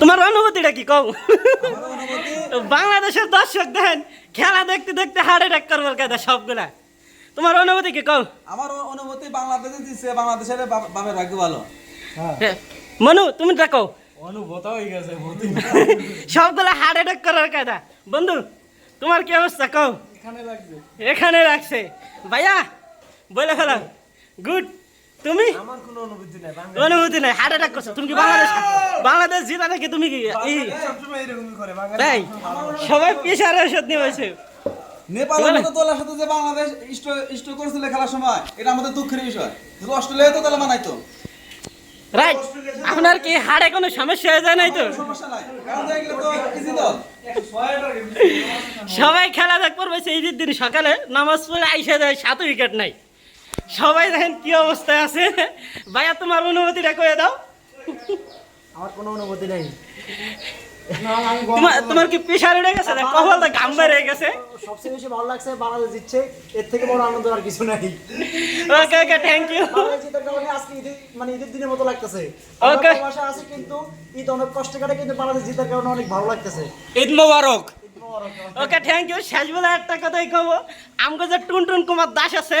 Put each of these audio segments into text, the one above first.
তোমার অনুভূতিটা কি? কও। বাংলাদেশের দর্শক দেখেন খেলা দেখতে দেখতে হার্ট অ্যাটাক করবার কথা সবগুলা। তোমার অনুভূতি কি? কও। আমার অনুভূতি বাংলাদেশে দিচ্ছে বাংলাদেশের বা- বাপের ভাগ্য ভালো। হ্যাঁ। মনু তুমি দেখো অনুভূত হয়ে গেছে সবগুলা হার্ট অ্যাটাক করার কথা বন্ধু তোমার কি অবস্থা? কও। এখানে লাগছে। এখানে রাখছে ভাইয়া বলে ফেলাম গুড তুমি? অনুভূতি নাই হার্ট অ্যাটাক করছ। তুমি কি বাংলাদেশ? বাংলাদেশ জিতা নাকি তুমি কি? তাই? সবাই পেশার ওষুধ নিয়ে বসে। নেপালের মতো দলের সাথে যে বাংলাদেশ ইষ্ট- ইষ্ট করেছিল খেলার সময় এটা আমাদের দুঃখের বিষয়। অস্ট্রেলিয়া তো তাহলে মানাইতো। রাইট আপনার কি হাড়ে কোনো সমস্যা হয়ে যায় নাই তো? সবাই খেলা দেখ করবে সেই দিন সকালে নামাজ পড়ে আইসা যায় সাত উইকেট নাই। সবাই দেখেন কি অবস্থায় আছে। ভাইয়া তোমার অনুমতিটা করে দাও। আমার কোনো অনুভূতি নেই। তোমার তোমার কি প্রেশার উঠে গেছে? কপাল তো ঘাম বেড়ে গেছে। সবচেয়ে বেশি ভালো লাগছে বাংলাদেশ জিতছে। এর থেকে বড় আনন্দ আর কিছু নাই। Okay okay thank you Bangladesh কারণে আজকে ঈদের মানে ঈদের দিনের মতো লাগতেছে. ভাষা আছে কিন্তু ঈদ অনেক কষ্ট কাটে কিন্তু বাংলাদেশ জিতার কারণে অনেক ভালো লাগতেছে। Eid Mubarak. Okay thank you শেষ বেলা একটা কথাই কব। আমগো যে টুন টুন কুমার দাস আছে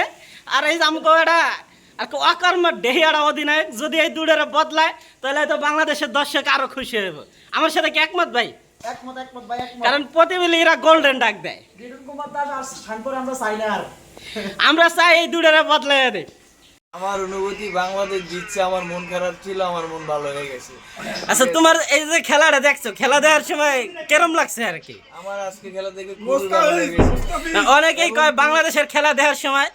আর এই যে আমগো এটা আর অকর্ম ডেহিয়ারা অধিনায়ক যদি এই দুডের বদলায় তাহলে তো বাংলাদেশের দর্শক আরও খুশি হবে আমার সাথে কি একমত ভাই? একমত একমত ভাই একমত। কারণ প্রতিবেলি এরা গোল্ডেন ডাক দেয়। আমরা চাই এই দুডের বদলাই দেয়। আমার অনুভূতি বাংলাদেশ জিতছে আমার মন খারাপ ছিল আমার মন ভালো হয়ে গেছে। আচ্ছা তোমার এই যে খেলাটা দেখছ খেলা দেওয়ার সময় কেরম লাগছে আর কি? আমার আজকে খেলা দেখে খুবই ভালো লেগেছে। অনেকেই কয় বাংলাদেশের খেলা দেওয়ার সময়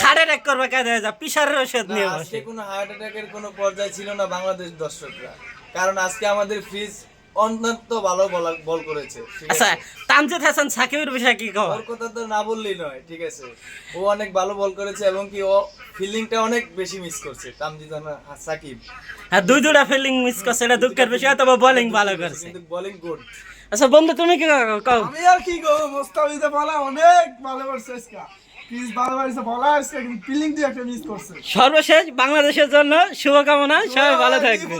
হার্ট অ্যাটাক করবে কাজে যা পিসারের ওষুধ নিয়ে আজকে কোনো হার্ট অ্যাটাকের কোনো পর্যায়ে ছিল না বাংলাদেশ দর্শকরা। কারণ আজকে আমাদের ফ্রিজ অত্যন্ত ভালো বল করেছে ঠিক আচ্ছা তানজিদ হাসান সাকিবের বিষয়ে কি কও ওর কথা তো না বললেই নয় ঠিক আছে? ও অনেক ভালো বল করেছে এবং কি ও ফিল্ডিংটা অনেক বেশি মিস করছে তামজিদ হাসান- সাকিব। হ্যাঁ দুই দুটা ফিল্ডিং মিস করছে এটা দুঃখের বিষয় তবে বোলিং ভালো করছে। কিন্তু বোলিং গুড আচ্ছা বন্ধু তুমি কি কও? আমি আর কি করব মোস্তাফিজে বলা অনেক ভালো করছে আজকে। সর্বশেষ বাংলাদেশের জন্য শুভকামনা সবাই ভালো থাকবে